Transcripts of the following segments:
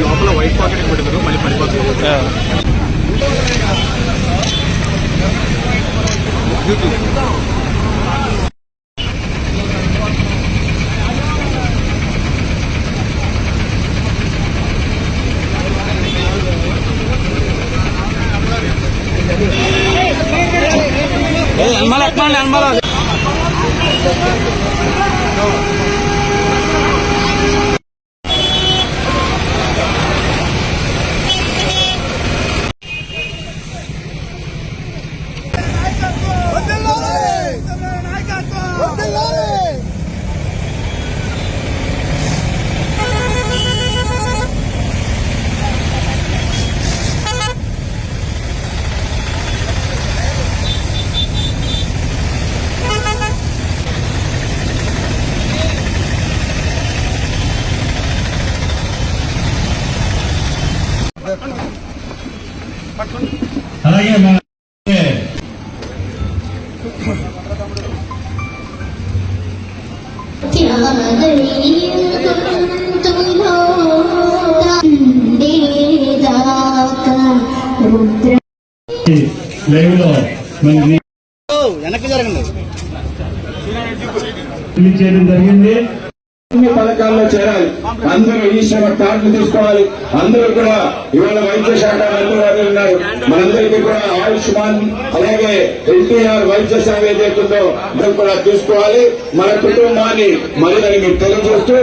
లోపల white pocket పెట్టారు మళ్ళీ పడిపోతుంది అనుమానం ఎక్కడ అనుమానం అలాగే మన రుద్ర లైవ్లో మనకి వెనక్కి జరగండి. చేయడం జరిగింది. అన్ని పథకాల్లో చేరాలి. అందరూ ఈ శ్రమ కార్డులు తీసుకోవాలి. అందరూ కూడా ఇవాళ వైద్య శాఖ మంత్రి గారు ఉన్నారు. మనందరికీ కూడా ఆయుష్మాన్ అలాగే ఎన్టీఆర్ వైద్య సేవ ఏదైతుందో అందరూ కూడా తీసుకోవాలి. మన కుటుంబాన్ని మరింతని మీకు తెలియజేస్తూ.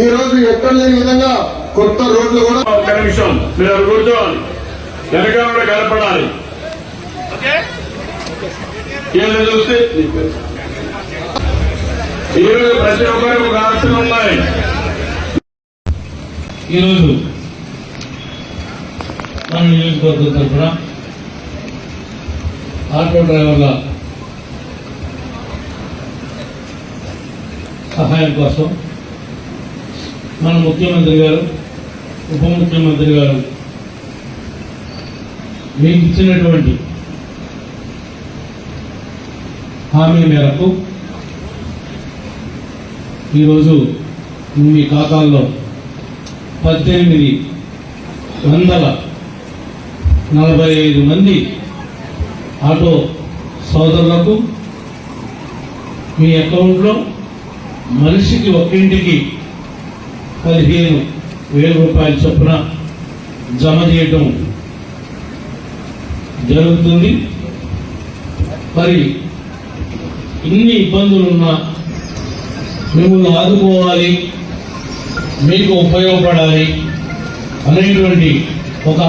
ఈ రోజు ఎక్కడ లేని విధంగా కొత్త రోడ్లు కూడా ఒక్క నిమిషం. మీరు కూర్చోవాలి. వెనక కూడా కలపడాలి ఏదో చూస్తే. ఈరోజు ప్రతి ఒక్కరికి ఒక ఆశలు ఉన్నాయి. ఈరోజు మన నియోజకవర్గం తరఫున ఆటో డ్రైవర్ల సహాయం కోసం మన ముఖ్యమంత్రి గారు ఉప ముఖ్యమంత్రి గారు మీకు ఇచ్చినటువంటి హామీ మేరకు ఈరోజు మీ ఖాతాల్లో పద్దెనిమిది వందల నలభై ఐదు మంది ఆటో సోదరులకు మీ అకౌంట్లో మనిషికి ఒక్కింటికి పదిహేను వేల రూపాయల చొప్పున జమ చేయటం జరుగుతుంది. మరి ఇన్ని ఇబ్బందులున్నా మిమ్మల్ని ఆదుకోవాలి మీకు ఉపయోగపడాలి అనేటువంటి ఒక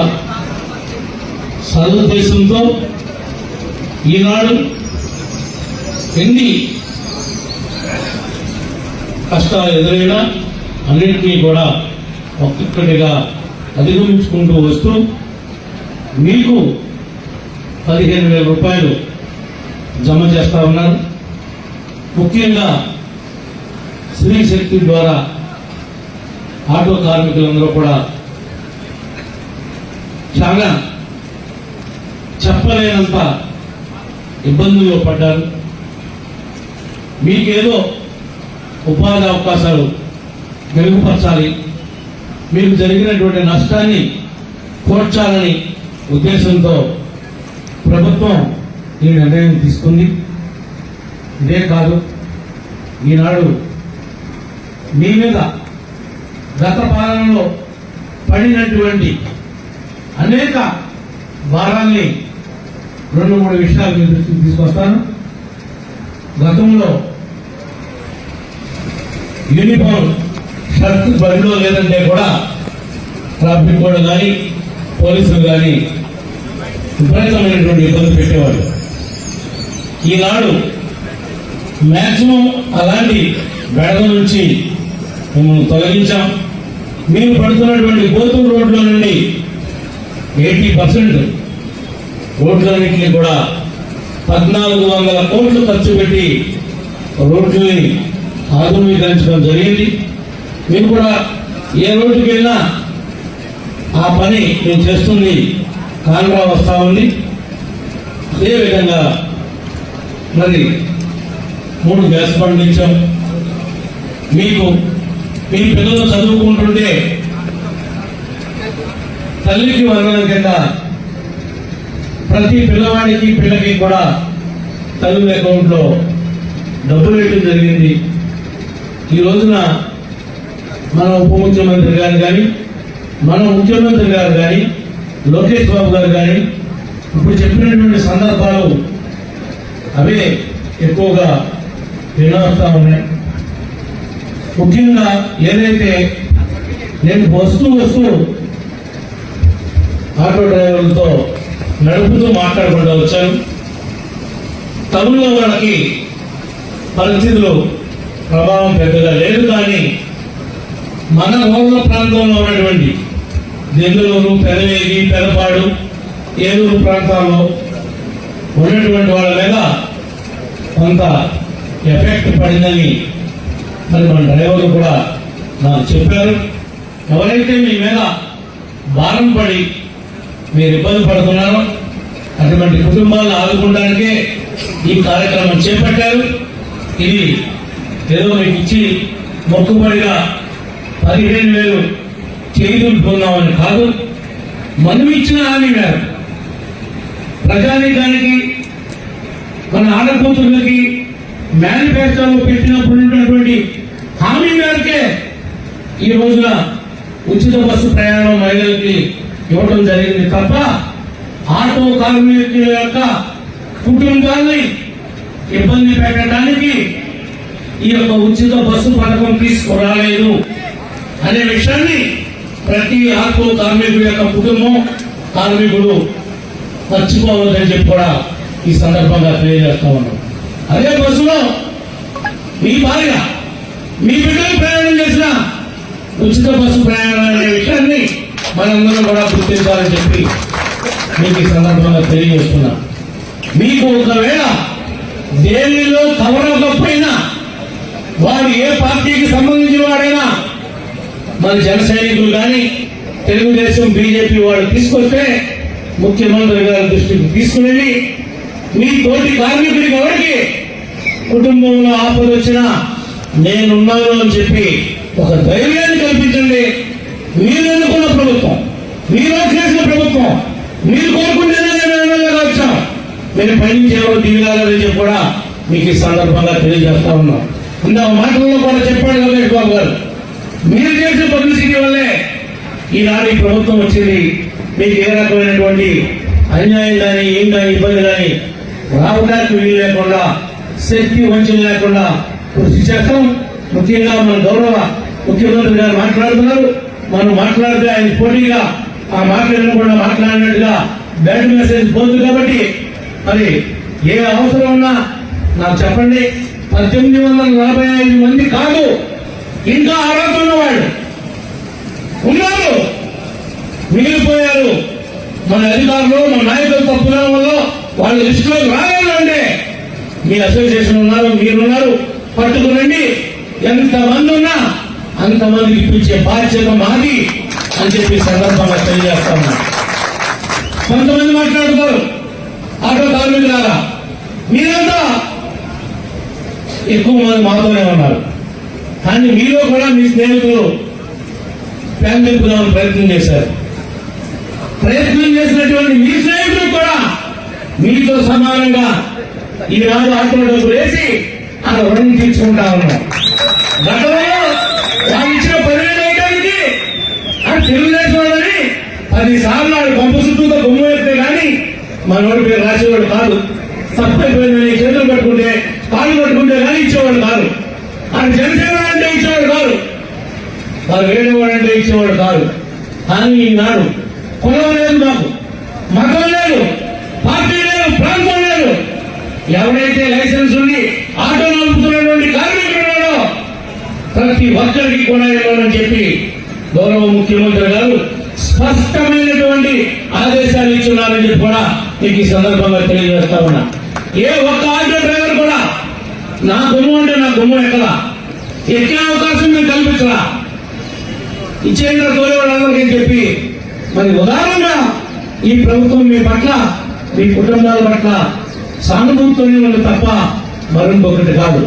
సదుద్దేశంతో ఈనాడు ఎన్ని కష్టాలు ఎదురైనా అన్నింటినీ కూడా ఒక్కొక్కటిగా అధిగమించుకుంటూ వస్తూ మీకు పదిహేను వేల రూపాయలు జమ చేస్తా ఉన్నారు. ముఖ్యంగా స్త్రీ శక్తి ద్వారా ఆటో కార్మికులందరూ కూడా చాలా చెప్పలేనంత ఇబ్బందులు పడ్డారు. మీకేదో ఉపాధి అవకాశాలు మెరుగుపరచాలి. మీకు జరిగినటువంటి నష్టాన్ని కోర్చాలని ఉద్దేశంతో ప్రభుత్వం ఈ నిర్ణయం తీసుకుంది. ఇదే కాదు ఈనాడు మీ మీద గత పాలనలో పడినటువంటి అనేక భారాల్ని రెండు మూడు విషయాలు మీ దృష్టికి తీసుకొస్తాను. గతంలో యూనిఫామ్ షర్ట్ బడిలో లేదంటే కూడా ట్రాఫిక్ కూడా కానీ పోలీసులు కానీ విపరీతమైనటువంటి ఇబ్బంది పెట్టేవాడు ఈనాడు మ్యాక్సిమం అలాంటి బెడల నుంచి మిమ్మల్ని తొలగించాం. మేము పడుతున్నటువంటి గోతుల రోడ్ల నుండి ఎయిటీ పర్సెంట్ రోడ్లన్నింటినీ కూడా పద్నాలుగు వందల కోట్లు ఖర్చు పెట్టి రోడ్లని ఆధునీకరించడం జరిగింది. మీరు కూడా ఏ రోడ్డుకి వెళ్ళినా ఆ పని నేను చేస్తుంది. కాన్రా వస్తా ఉంది. అదేవిధంగా మరి మూడు గ్యాస్ పండించాం మీకు మీ పిల్లలు చదువుకుంటుంటే తల్లికి వందనం కింద ప్రతి పిల్లవాడికి పిల్లకి కూడా తల్లి అకౌంట్లో డబ్బులు వేయడం జరిగింది. ఈ రోజున మన ఉప ముఖ్యమంత్రి గారు కానీ మన ముఖ్యమంత్రి గారు కానీ లోకేష్ బాబు గారు కానీ ఇప్పుడు చెప్పినటువంటి సందర్భాలు అవే ఎక్కువగా వినవస్తా ఉన్నాయి. ముఖ్యంగా ఏదైతే నేను వస్తూ వస్తూ ఆటో డ్రైవర్లతో నడుపుతూ మాట్లాడకుండా వచ్చాను. తమిళ వాళ్ళకి పరిస్థితులు ప్రభావం పెద్దగా లేదు కానీ మన రోడ్ల ప్రాంతంలో ఉన్నటువంటి నెల్లూరు పెదవేగి పెదపాడు ఏలూరు ప్రాంతాల్లో ఉన్నటువంటి వాళ్ళ మీద కొంత ఎఫెక్ట్ పడిందని మరి మన డ్రైవర్లు కూడా నాకు చెప్పారు. ఎవరైతే మీ మీద భారం పడి మీరు ఇబ్బంది పడుతున్నారో అటువంటి కుటుంబాలను ఆదుకోవడానికే ఈ కార్యక్రమం చేపట్టారు. ఇది ఏదో మీకు ఇచ్చి మొక్కుబడిగా పదిహేను వేలు చేయుకుంటున్నామని కాదు మనం ఇచ్చిన హామీ మేరకు ప్రజానీకానికి మన ఆడకూతుర్లకి మేనిఫెస్టోలో పెట్టినప్పుడు ఉన్నటువంటి ఈ రోజున ఉచిత బస్సు ప్రయాణం మహిళలకి ఇవ్వడం జరిగింది తప్ప ఆటో కార్మికుల యొక్క కుటుంబాన్ని ఇబ్బంది పెట్టడానికి ఈ యొక్క ఉచిత బస్సు పథకం తీసుకురాలేదు. అనే విషయాన్ని ప్రతి ఆటో కార్మికుడి యొక్క కుటుంబం కార్మికుడు మర్చిపోవద్దని చెప్పి కూడా ఈ సందర్భంగా తెలియజేస్తా ఉన్నాం. అదే బస్సులో మీ భార్య మీ బిడ్డలు ప్రయాణం చేసిన ఉచిత బస్సు ప్రయాణం అనే విషయాన్ని మనందరం కూడా గుర్తించాలని చెప్పి మీకు ఈ సందర్భంగా తెలియజేస్తున్నా. మీకు ఒకవేళ దేనిలో కవరకపోయినా వారు ఏ పార్టీకి సంబంధించిన వాడైనా మన జన సైనికులు కానీ తెలుగుదేశం బీజేపీ వాళ్ళు తీసుకొస్తే ముఖ్యమంత్రి గారి దృష్టికి తీసుకుని మీ తోటి కార్మికుడికి ఎవరికి కుటుంబంలో ఆపద వచ్చినా నేనున్నాను అని చెప్పి ఒక ధైర్యాన్ని కల్పించండి. మీరు ఎన్నుకున్న ప్రభుత్వం మీరు చేసిన ప్రభుత్వం మీరు కోరుకుంటేనే మేము ఎమ్మెల్యేగా వచ్చాం. మీరు పైనుంచి ఎవరో దిగాలని కూడా మీకు ఈ సందర్భంగా తెలియజేస్తా ఉన్నాం. ఇందా మాటల్లో కూడా చెప్పాడు రమేష్ బాబు గారు. మీరు చేసిన పబ్లిసిటీ వల్లే ఈనాడు ఈ ప్రభుత్వం వచ్చింది. మీకు ఏ రకమైనటువంటి అన్యాయం కానీ ఏం కానీ ఇబ్బంది కానీ రావడానికి వీలు లేకుండా శక్తి వంచన లేకుండా కృషి చేస్తాం. ముఖ్యంగా మన గౌరవ ముఖ్యమంత్రి గారు మాట్లాడుతున్నారు. మనం మాట్లాడితే ఆయన పోటీగా ఆ మాట్లాడకుండా మాట్లాడినట్టుగా బ్యాడ్ మెసేజ్ పోదు కాబట్టి మరి ఏ అవసరం ఉన్నా నాకు చెప్పండి. పద్దెనిమిది వందల నలభై ఐదు మంది కాదు ఇంకా అర్హత ఉన్నవాళ్ళు ఉన్నారు. మిగిలిపోయారు. మన అధికారులు మన నాయకులు తప్పుదల వల్ల వాళ్ళ లిస్టులో రావాలంటే మీ అసోసియేషన్ ఉన్నారు మీరున్నారు. పట్టుకురండి. ఎంతమంది ఉన్నా అంతమందికి ఇప్పించే బాధ్యత మాది అని చెప్పి సందర్భంగా తెలియజేస్తా ఉన్నా కొంతమంది మాట్లాడుతారు ఆటో కార్మికులారా మీరంతా ఎక్కువ మంది మాతోనే ఉన్నారు. కానీ మీలో కూడా మీ స్నేహితులు ఫ్యామిలీ ప్రయత్నం చేశారు. ప్రయత్నం చేసినటువంటి మీ స్నేహితులు కూడా మీతో సమానంగా ఈనాడు ఆటో డబ్బులు వేసి ఆ రుణం తీర్చుకుంటా ఉన్నారు. గతమైన వాళ్ళు ఇచ్చిన పదివేలు వేయడానికి ఆ తెలుగుదేశం వాళ్ళని పది సార్లు ఆడు పంపు చుట్టూతో గుమ్మ ఎత్తే కానీ మనోడి పేరు రాసేవాడు కాదు. తప్పైపోయిందని చేతులు పట్టుకుంటే కాళ్ళు పట్టుకుంటే కానీ ఇచ్చేవాడు కాదు. ఆయన జనసేన అంటే ఇచ్చేవాడు కాదు. వారు వేరేవాడు అంటే ఇచ్చేవాడు కాదు. కానీ ఈనాడు కులం లేదు మాకు. మతం లేదు. పార్టీ లేదు. ప్రాంతం లేదు. ఎవరైతే లైసెన్స్ ఉండి ఆటో నడుపుతున్నటువంటి కార్మికుడు ప్రతి ఒక్కరికి కూడా ఇవ్వాలని చెప్పి గౌరవ ముఖ్యమంత్రి గారు స్పష్టమైనటువంటి ఆదేశాలు ఇచ్చున్నారని చెప్పి కూడా మీకు ఈ సందర్భంగా తెలియజేస్తా ఉన్నా. ఏ ఒక్క ఆటో డ్రైవర్ కూడా నా గుమ్మ అంటే నా గుమ్మ ఎక్కలా? ఎక్కే అవకాశం మేము కల్పించరా? ఇచ్చేంద్ర తోలే వాళ్ళందరికీ చెప్పి. మరి ఉదాహరణగా ఈ ప్రభుత్వం మీ పట్ల మీ కుటుంబాల పట్ల సానుభూతితోనే వాళ్ళు తప్ప మరొకటి కాదు.